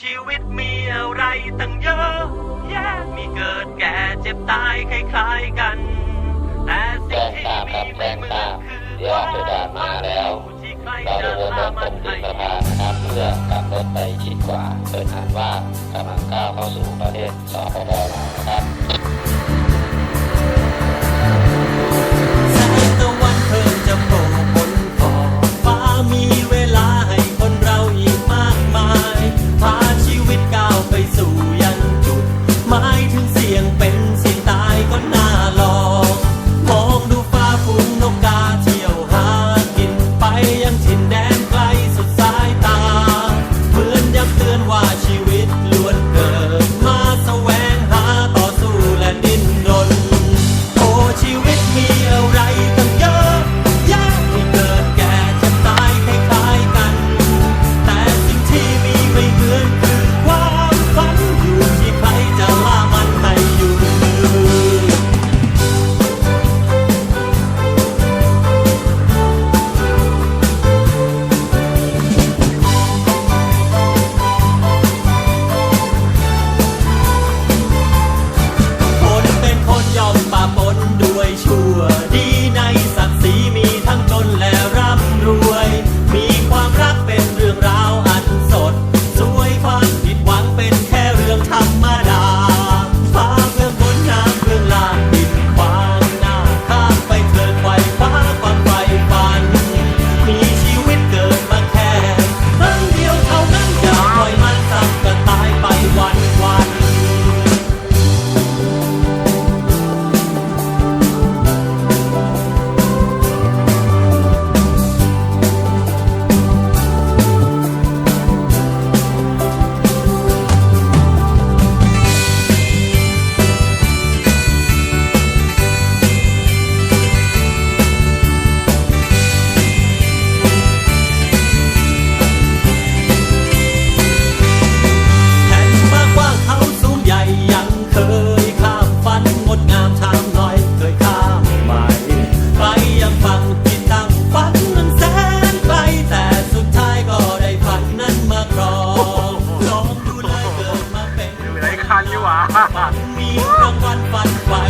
ชีวิตมีอะไรตั้งเยอะแยะมีเกิดแก่เจ็บตายคล้ายๆกัน แต่สิ่งที่มีครับไม่แจ้งเหมือนคือเดี๋ยวอดดินทามาแล้ว เราจะเดินรพาถตมัรนงที่สะพานนะครับเพื่อกลับรถไปชิดขวาเปิดอ่านว่ากำลังก้าวเข้าสู่ประเทศสปปลาวนะครับ วามีรางวัลฟันฝ่า